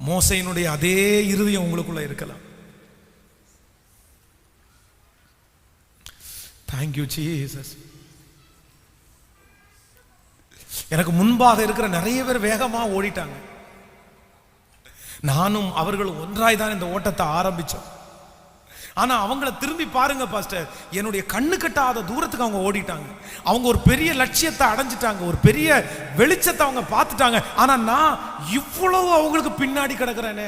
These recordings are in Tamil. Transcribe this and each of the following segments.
மோசையினுடைய அதே இருதயம் உங்களுக்குள்ள இருக்கலாம். தேங்க்யூ ஜீசஸ் எனக்கு முன்பாக இருக்கிற நிறைய பேர் வேகமா ஓடிட்டாங்க. நானும் அவர்களும் ஒன்றாய் தான் இந்த ஓட்டத்தை ஆரம்பிச்சோம். ஆனால் அவங்கள திரும்பி பாருங்க பாஸ்டர். என்னுடைய கண்ணு கட்டாத தூரத்துக்கு அவங்க ஓடிட்டாங்க. அவங்க ஒரு பெரிய லட்சியத்தை அடைஞ்சிட்டாங்க. ஒரு பெரிய வெளிச்சத்தை அவங்க பார்த்துட்டாங்க. ஆனால் நான் இவ்வளவு அவங்களுக்கு பின்னாடி கிடக்குறேனே.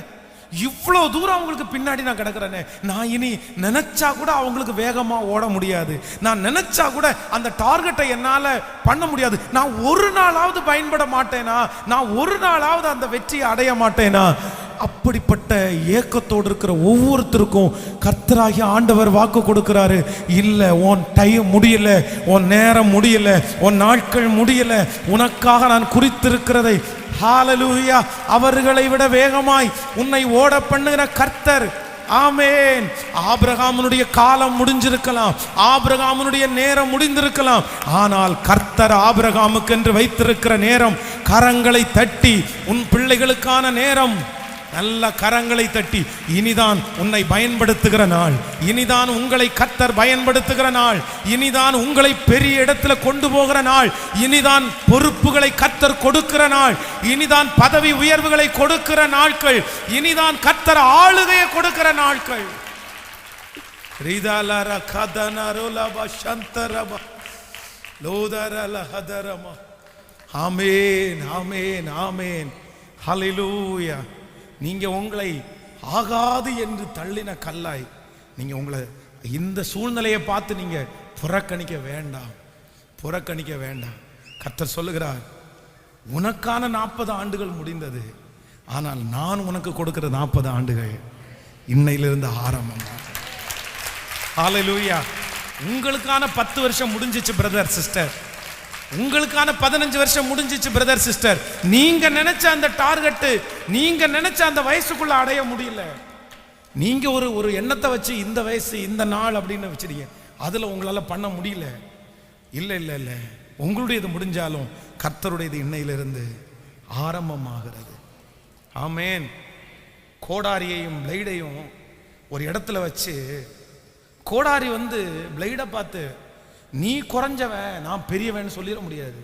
இவ்வளோ தூரம் அவங்களுக்கு பின்னாடி நான் கிடக்குறேனே. நான் இனி நினைச்சா கூட அவங்களுக்கு வேகமாக ஓட முடியாது. நான் நினைச்சா கூட அந்த டார்கெட்டை என்னால் பண்ண முடியாது. நான் ஒரு நாளாவது பயன்பட மாட்டேனா? நான் ஒரு நாளாவது அந்த வெற்றியை அடைய மாட்டேனா? அப்படிப்பட்ட ஏக்கத்தோடு இருக்கிற ஒவ்வொருத்தருக்கும் கர்த்தராகிய ஆண்டவர் வாக்கு கொடுக்கிறாரு. இல்லை உன் டைம் முடியல உன் நேரம் முடியல உன் நாட்கள் முடியல உனக்காக நான் குறித்திருக்கிறதை. ஹாலலூயா அவர்களை விட வேகமாய் உன்னை ஓட பண்ணுகிற கர்த்தர். ஆமேன். ஆபிரகாமனுடைய காலம் முடிஞ்சிருக்கலாம். ஆபிரகாமனுடைய நேரம் முடிந்திருக்கலாம். ஆனால் கர்த்தர் ஆபிரகாமுக்கு என்று வைத்திருக்கிற நேரம் கரங்களை தட்டி உன் பிள்ளைகளுக்கான நேரம். நல்ல கரங்களை தட்டி இனிதான் உன்னை பயன்படுத்துகிற நாள். இனிதான் உங்களை கத்தர் பயன்படுத்துகிற நாள். இனிதான் உங்களை பெரிய இடத்துல கொண்டு போகிற நாள். இனிதான் பொறுப்புகளை கத்தர் கொடுக்கிற நாள். இனிதான் பதவி உயர்வுகளை கொடுக்கிற நாட்கள். இனிதான் கத்தர் ஆளுகையை கொடுக்கிற நாட்கள். ரிதலர கதனருலப சந்தரப. லோதரல ஹதரம. ஆமேன் ஆமேன் ஆமேன். ஹலிலூயா நீங்கள் உங்களை ஆகாது என்று தள்ளின கல்லாய் நீங்கள் உங்களை இந்த சூழ்நிலையை பார்த்து நீங்கள் புறக்கணிக்க வேண்டாம் புறக்கணிக்க வேண்டாம். கத்தர் சொல்லுகிறார் உனக்கான நாற்பது ஆண்டுகள் முடிந்தது. ஆனால் நான் உனக்கு கொடுக்கிற நாற்பது ஆண்டுகள் இன்னையிலிருந்து ஆறாம் ஆலை லூயா உங்களுக்கான பத்து வருஷம் முடிஞ்சிச்சு பிரதர் சிஸ்டர் உங்களுக்கான பதினஞ்சு வருஷம் முடிஞ்சிச்சு பிரதர் சிஸ்டர் நீங்க நினைச்ச அந்த டார்கெட்டு நீங்க நினைச்ச அந்த வயசுக்குள்ள அடைய முடியல. நீங்க ஒரு ஒரு எண்ணத்தை வச்சு இந்த வயசு இந்த நாள் அப்படின்னு வச்சிருக்கீங்க. அதுல உங்களால பண்ண முடியல. இல்லை இல்லை இல்லை. உங்களுடையது முடிஞ்சாலும் கர்த்தருடையது இன்னையிலிருந்து ஆரம்பமாகிறது. ஆமேன். கோடாரியையும் பிளைடையும் ஒரு இடத்துல வச்சு கோடாரி வந்து பிளைடை பார்த்து நீ குறைஞ்சவன் நான் பெரியவன் சொல்லிட முடியாது.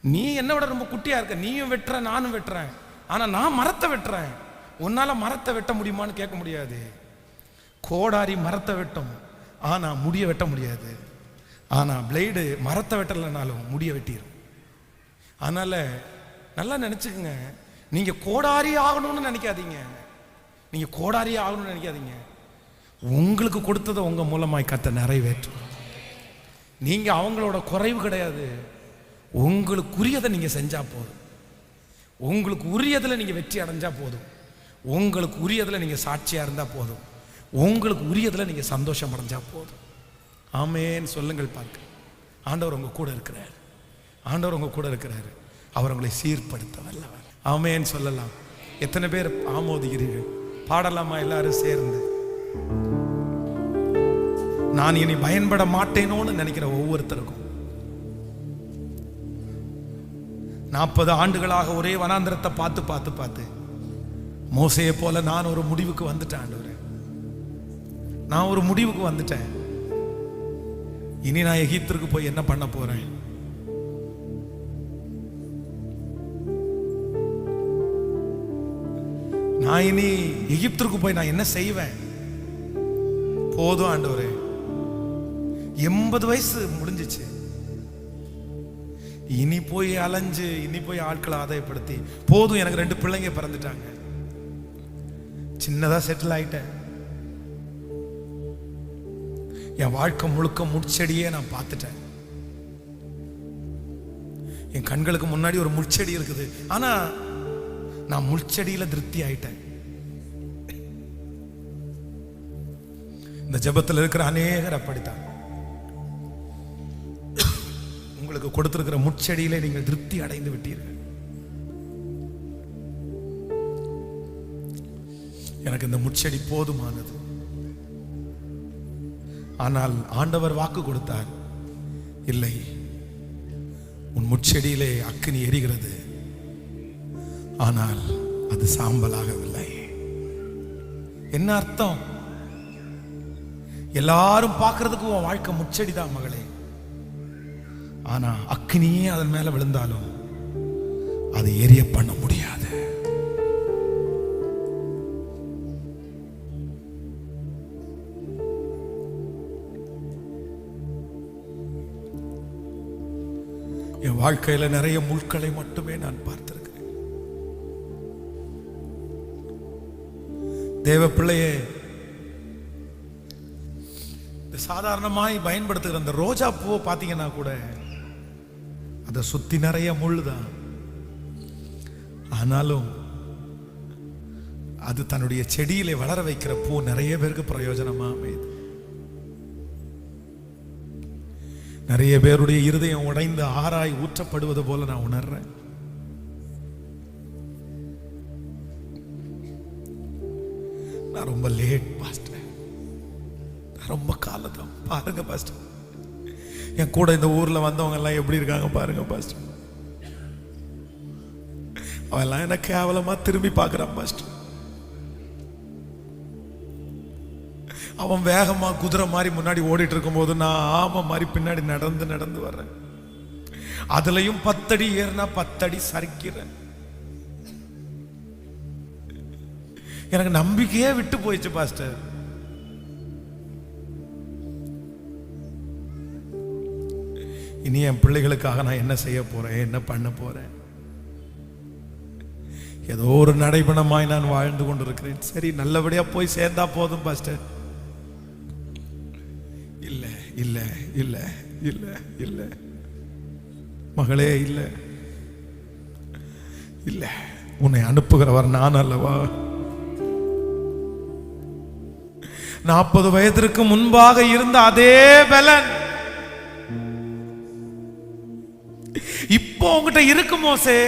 நீ என்னை விட ரொம்ப குட்டியா இருக்க. நீயும் வெட்டுற நானும் வெட்டுறேன். ஆனா நான் மரத்தை வெட்டுறேன். உன்னால மரத்தை வெட்ட முடியுமான்னு கேட்க முடியாது. கோடாரி மரத்தை வெட்டும். ஆனா முடிய வெட்ட முடியாது. ஆனா பிளேடு மரத்தை வெட்டலைனாலும் முடிய வெட்டிடும் அதனால நல்லா நினைச்சுக்கங்க. நீங்க கோடாரி ஆகணும்னு நினைக்காதீங்க. நீங்க கோடாரி ஆகணும்னு நினைக்காதீங்க. உங்களுக்கு கொடுத்ததை உங்க மூலமாய் கத்த நிறைவேற்றும். நீங்கள் அவங்களோட குறைவு கிடையாது. உங்களுக்கு உரியதை நீங்கள் செஞ்சால் போதும். உங்களுக்கு உரியதில் நீங்கள் வெற்றி அடைஞ்சால் போதும். உங்களுக்கு உரியதில் நீங்கள் சாட்சியாக இருந்தால் போதும். உங்களுக்கு உரியதில் நீங்கள் சந்தோஷம் அடைஞ்சால் போதும். ஆமேன்னு சொல்லுங்கள் பார்க்க. ஆண்டவர் உங்கள் கூட இருக்கிறார். ஆண்டவர் உங்கள் கூட இருக்கிறார். அவர் உங்களை சீர்படுத்த வல்லவர். ஆமேன்னு சொல்லலாம். எத்தனை பேர் ஆமோதுகிறீர்கள் பாடலாமா? எல்லாரும் சேர்ந்து. நான் இனி பயன்பட மாட்டேனோன்னு நினைக்கிற ஒவ்வொருத்தருக்கும். நாற்பது ஆண்டுகளாக ஒரே வனாந்திரத்தை பார்த்து பார்த்து பார்த்து மோசையை போல நான் ஒரு முடிவுக்கு வந்துட்டேன் ஆண்டவரே. நான் ஒரு முடிவுக்கு வந்துட்டேன். இனி நான் எகிப்திற்கு போய் என்ன பண்ண போறேன்? நான் இனி எகிப்திற்கு போய் நான் என்ன செய்வேன்? போதும் ஆண்டவரே. எண்பது வயசு முடிஞ்சிச்சு. இனி போய் அலைஞ்சு இனி போய் ஆட்களை ஆதாயப்படுத்தி போதும் எனக்கு ரெண்டு பிள்ளைங்க பிறந்துட்டாங்க. சின்னதா செட்டில் ஆயிட்டேன். என் வாழ்க்கை முழுக்க முட்செடியே நான் பார்த்துட்டேன். என் கண்களுக்கு முன்னாடி ஒரு முட்செடி இருக்குது. ஆனா நான் முட்செடியில திருப்தி ஆயிட்டேன். இந்த ஜெபத்தில் இருக்கிற அநேகர் அப்படித்தான். உங்களுக்கு கொடுத்திருக்கிற முட்செடியிலே நீங்கள் திருப்தி அடைந்து விட்டீர்கள். எனக்கு இந்த முச்செடி போதுமானது. ஆனால் ஆண்டவர் வாக்கு கொடுத்தார் இல்லை உன் முட்செடியிலே அக்கினி எரிகிறது. ஆனால் அது சாம்பலாகவில்லை. என்ன அர்த்தம்? எல்லாரும் பார்க்கறதுக்கு உன் வாழ்க்கை முச்சடிதான் மகளே. ஆனா அக்னியே அதன் மேல விழுந்தாலும் அது எரிய பண்ண முடியாது. என் வாழ்க்கையில நிறைய முட்களை மட்டுமே நான் பார்த்திருக்கிறேன். தேவ பிள்ளையே சாதாரணமாய் பயன்படுத்துகிற அந்த ரோஜா பூவை பார்த்தீங்கன்னா கூட அதை சுத்தி நிறைய முள்ளுதான். ஆனாலும் அது தன்னுடைய செடியில வளர வைக்கிற பூ நிறைய பேருக்கு பிரயோஜனமா அமையுது. நிறைய பேருடைய இருதயம் உடைந்து ஆராய் ஊற்றப்படுவது போல நான் உணர்றேன். நான் ரொம்ப லேட் பாஸ்டர் நான் ரொம்ப காலதான் பாருங்க பாஸ்டர் என் கூட இந்த ஊர்ல வந்தவங்க எல்லாம் எப்படி இருக்காங்க பாருங்க பாஸ்டர் அவெல்லாம் என்ன கேவலமா திரும்பி பார்க்குறான் பாஸ்டர் அவன் வேகமா குதிரை மாதிரி முன்னாடி ஓடிட்டு இருக்கும்போது நான் ஆமை மாதிரி பின்னாடி நடந்து நடந்து வர்றேன். அதுலயும் பத்தடி ஏறினா பத்தடி சரிக்கிறேன் எனக்கு நம்பிக்கையே விட்டு போயிடுச்சு பாஸ்டர் இனி என் பிள்ளைகளுக்காக நான் என்ன செய்ய போறேன்? என்ன பண்ண போறேன்? ஏதோ ஒரு நடைபணமாய் நான் வாழ்ந்து கொண்டிருக்கிறேன். சரி நல்லபடியா போய் சேர்ந்தா போதும் பாஸ்டர் இல்ல இல்ல இல்ல இல்ல இல்ல. மகளே இல்ல. இல்ல உன்னை அனுப்புகிறவர் நான் அல்லவா? நாற்பது வயதிற்கு முன்பாக இருந்த அதே பலன். இப்போ உங்ககிட்ட இருக்கு மோசே.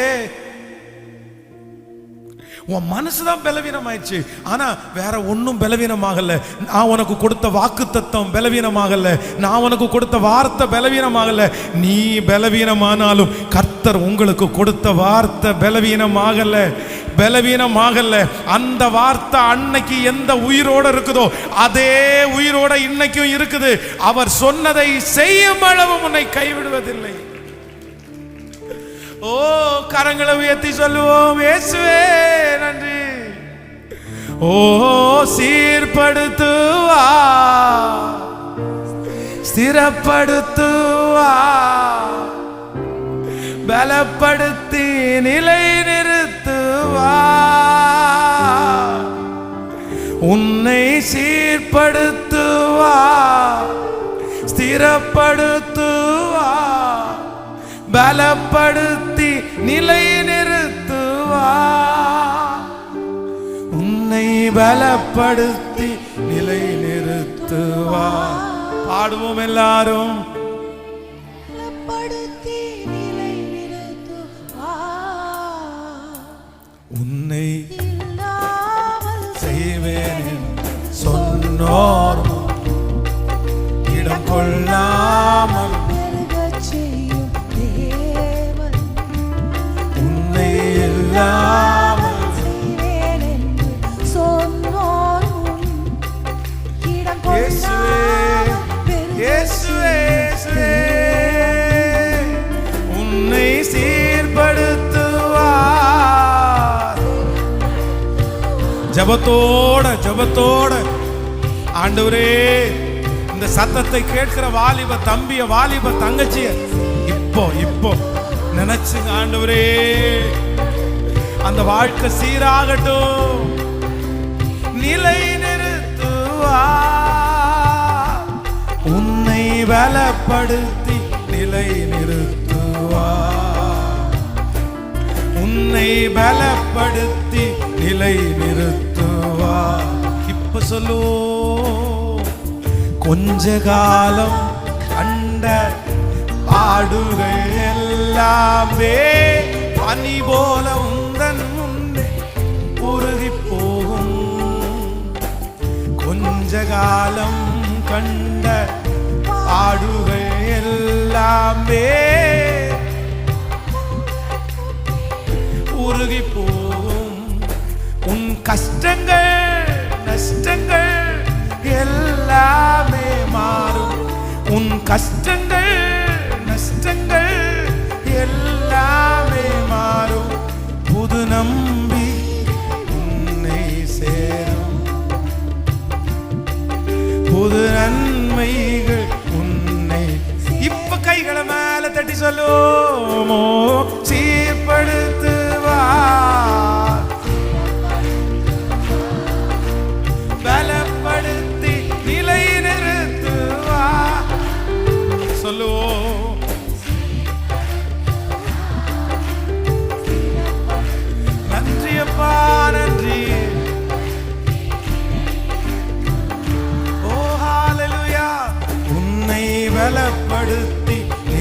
உன் மனசுதான் பலவீனமாயிடுச்சு. ஆனா வேற ஒன்றும் பலவீனமாகல. நான் உனக்கு கொடுத்த வாக்கு தத்துவம் பலவீனமாகல. நான் உனக்கு கொடுத்த வார்த்தை பலவீனமாகல. நீ பலவீனமானாலும் கர்த்தர் உங்களுக்கு கொடுத்த வார்த்தை பலவீனமாகல. பலவீனமாகல. அந்த வார்த்தை அன்னைக்கு எந்த உயிரோட இருக்குதோ அதே உயிரோட இன்னைக்கும் இருக்குது. அவர் சொன்னதை செய்யும் அளவு உன்னை கைவிடுவதில்லை. ஓ கரங்களை உயர்த்தி சொல்லுவோம். இயேசுவே நன்றி. ஓ சீர்படுத்துவா. ஸ்திரப்படுத்துவா. பலப்படுத்தி நிலை நிறுத்துவா. உன்னை சீர்படுத்துவா. ஸ்திரப்படுத்துவா. பலப்படுத்தி நிலை நிறுத்துவா. உன்னை பலப்படுத்தி நிலை நிறுத்துவா. பாடுவோம் எல்லாரும். உன்னை செய்வேன் சொன்னோர். இடம் கொள்ளாமல் ஜபத்தோட ஜபத்தோட. ஆண்டவரே இந்த சத்தத்தை கேட்கிற வாலிப தம்பிய வாலிப தங்கச்சிய இப்போ இப்போ நினைச்சுங்க ஆண்டவரே. அந்த வாழ்க்கை சீராகட்டும். நிலை நிறுத்துவா. உன்னை பலப்படுத்தி நிலை நிறுத்துவா. உன்னை பலப்படுத்தி நிலை நிறுத்து இப்ப சொல்லோ. கொஞ்ச காலம் கண்ட பாடுகள் எல்லாமே பனி போல உந்தன் முன்னே உருகி போகும். கொஞ்ச காலம் கண்ட பாடுகள் எல்லாமே உருகி போகும். உன் கஷ்டங்கள் கஷ்டங்கள் எல்லாமே மாறும். உன் கஷ்டங்கள் நஷ்டங்கள் எல்லாமே மாறும். புது நம்பி உன்னை சேரும். புது நன்மைகள் உன்னை இப்ப கைகளை மேல தட்டி சொல்லுவோமோ?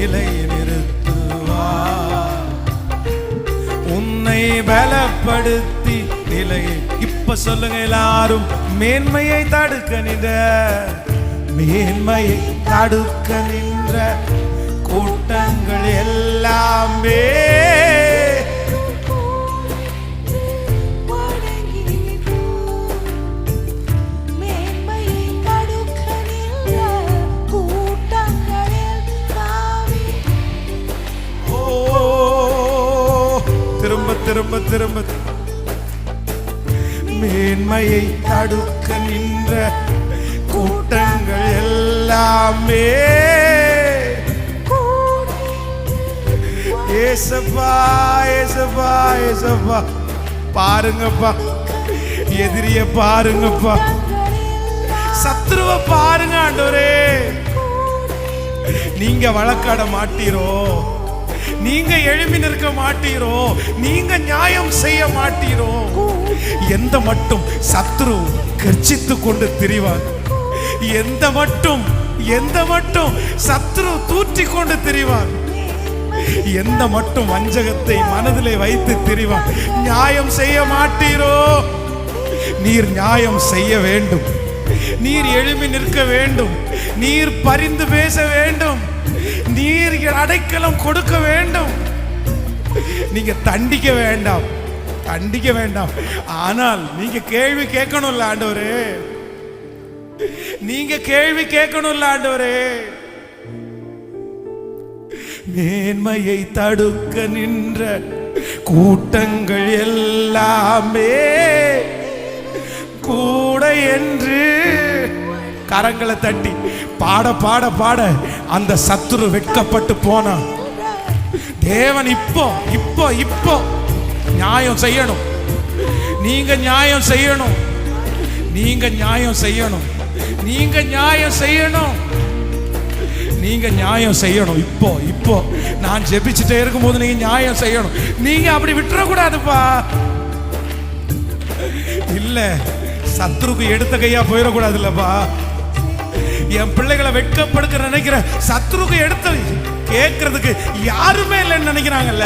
நிலை நிறுத்துவா? உன்னை பலப்படுத்தி நிலை. இப்ப சொல்லுங்க எல்லாரும் மேன்மையை தடுக்க நின்ற மேன்மையை தடுக்க நின்ற கூட்டங்கள் எல்லாமே மேன்மையை தடுக்க நின்ற கூட்டங்கள் எல்லாமே. ஏசப்பா ஏசப்பா ஏசப்பா. பாருங்கப்பா எதிரிய பாருங்கப்பா. சத்ருவ பாருங்க ஆண்டவரே. நீங்க வழக்காட மாட்டீரோ? நீங்க எழுப்பி நிற்க மாட்டீரோ? நீங்க நியாயம் செய்ய மாட்டீரோ? எந்த மட்டும் சத்ரு கர்ச்சித்து கொண்டு திரிவார்? எந்த மட்டும் எந்த மட்டும் சத்ரு தூற்றி கொண்டு திரிவார்? எந்த மட்டும் வஞ்சகத்தை மனதிலே வைத்து திரிவார்? நியாயம் செய்ய மாட்டீரோ? நீர் நியாயம் செய்ய வேண்டும். நீர் எழுப்பி நிற்க வேண்டும். நீர் பரிந்து பேச வேண்டும். நீர் அடைக்கலம் கொடுக்க வேண்டும். நீங்க தண்டிக்க வேண்டாம். தண்டிக்க வேண்டாம். ஆனால் நீங்க கேள்வி கேட்கணும்ல ஆண்டவரே. நீங்க கேள்வி கேட்கணும்ல ஆண்டவரே. மேன்மையை தடுக்க நின்ற கூட்டங்கள் எல்லாமே கூட என்று கரங்களை தட்டி பாட பாட பாட அந்த சத்துரு வெட்கப்பட்டு போனான் தேவன் இப்போ இப்போ இப்போ நியாயம் செய்யணும். நீங்க நியாயம் செய்யணும். நீங்க நியாயம் செய்யணும். நீங்க நியாயம் செய்யணும். நீங்க நியாயம் செய்யணும். இப்போ இப்போ நான் ஜெபிச்சுட்டே இருக்கும்போது நீங்க நியாயம் செய்யணும். நீங்க அப்படி விட்டுறக்கூடாதுப்பா. இல்ல சத்ருக்கு எடுத்த கையா போயிடக்கூடாதுல்லப்பா. என் பிள்ளைகளை வெட்கப்படுக்க நினைக்கிற சத்ருக்கு எடுத்து கேட்கறதுக்கு யாருமே இல்லைன்னு நினைக்கிறாங்கல்ல?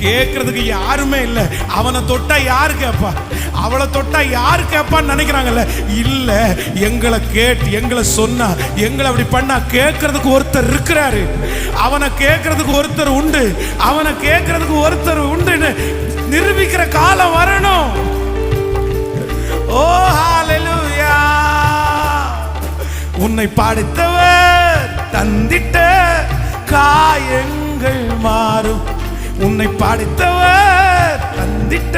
கேட்கறதுக்கு யாருமே இல்லை. அவனை தொட்டா யாரு கேட்பா? அவளை தொட்டா யாரு கேட்பான்னு நினைக்கிறாங்கல்ல? இல்ல. எங்களை கேட்டு எங்களை சொன்னா எங்களை அப்படி பண்ணா கேட்கறதுக்கு ஒருத்தர் இருக்கிறாரு. அவனை கேட்கறதுக்கு ஒருத்தர் உண்டு. அவனை கேட்கறதுக்கு ஒருத்தர் உண்டுன்னு நிரூபிக்கிற காலம் வரணும். ஓ ஹalleluya உன்னை படைத்தவர் தந்திட்ட காயங்கள் மாறும். உன்னை படைத்தவர் தந்திட்ட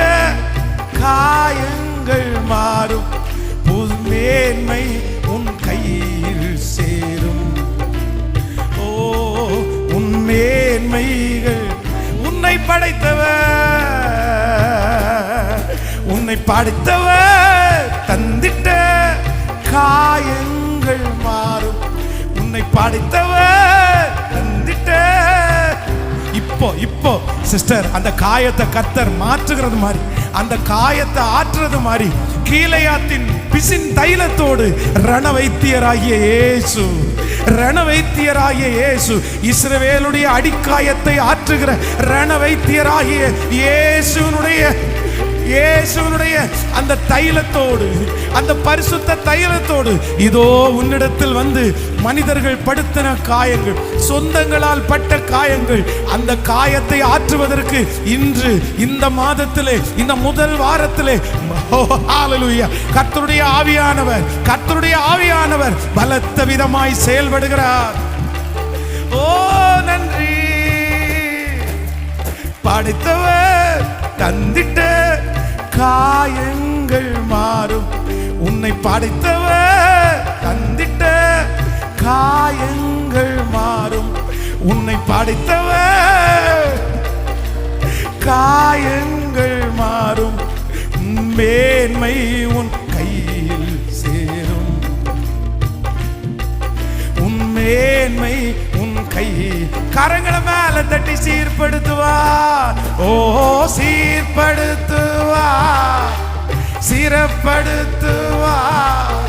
காயங்கள் மாறும். புது மேன்மை உன் கையில் சேரும். ஓ உன் மேன்மைகள் உன்னை படைத்தவர். உன்னை படைத்தவர் தந்திட்ட காயங்கள் மாறும். உன்னை படைத்தவர் தந்திட்ட. இப்போ இப்போ சிஸ்டர் அந்த காயத்தை கத்தர் மாற்றுகிறது மாதிரி அந்த காயத்தை ஆற்றுறது மாதிரி கீழையாத்தின் பிசின் தைலத்தோடு ரண வைத்தியராகிய இயேசு ரண வைத்தியராகிய இயேசு இஸ்ரவேலுடைய அடிக்காயத்தை ஆற்றுகிற ரண வைத்தியராகிய இயேசுனுடைய இயேசுனுடைய அந்த தைலத்தோடு அந்த பரிசுத்த தைலத்தோடு இதோ உன்னிடத்தில் வந்து மனிதர்கள் படுத்தின காயங்கள் சொந்தங்களால் பட்ட காயங்கள் அந்த காயத்தை ஆற்றுவதற்கு இன்று இந்த மாதத்திலே இந்த முதல் வாரத்திலே ஓ, கர்த்தருடைய ஆவியானவர் கர்த்தருடைய ஆவியானவர் பலத்த விதமாய் செயல்படுகிறார். ஓ நன்றி. படைத்தவர் தந்திட்ட காயங்கள் மாறும். உன்னை படைத்தவர் தந்திட்ட காயங்கள் மாறும். உன்னை படைத்தவர் காயங்கள் மாறும். கரங்களை மேல தட்டி சீர்படுத்துவா ஓ சீர்படுத்துவா சிறப்படுத்துவார்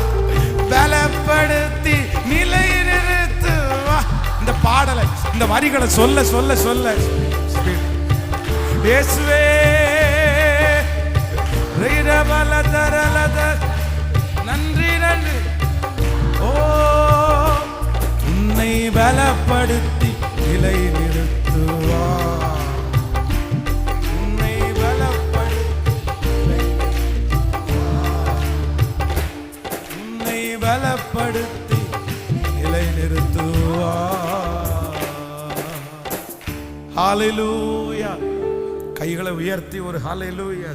பலப்படுத்தி நிலை நிறுத்துவா இந்த பாடலை இந்த வரிகளை சொல்ல சொல்ல சொல்ல. இயேசுவே ரிரபலதரலத. நன்றி நன்றி. ஓ உன்னை பலப்படுத்த நிலை நிறுத்துவா? பலப்படுத்தி நிலை நிறுத்துவார். கைகளை உயர்த்தி ஒரு ஹalleluya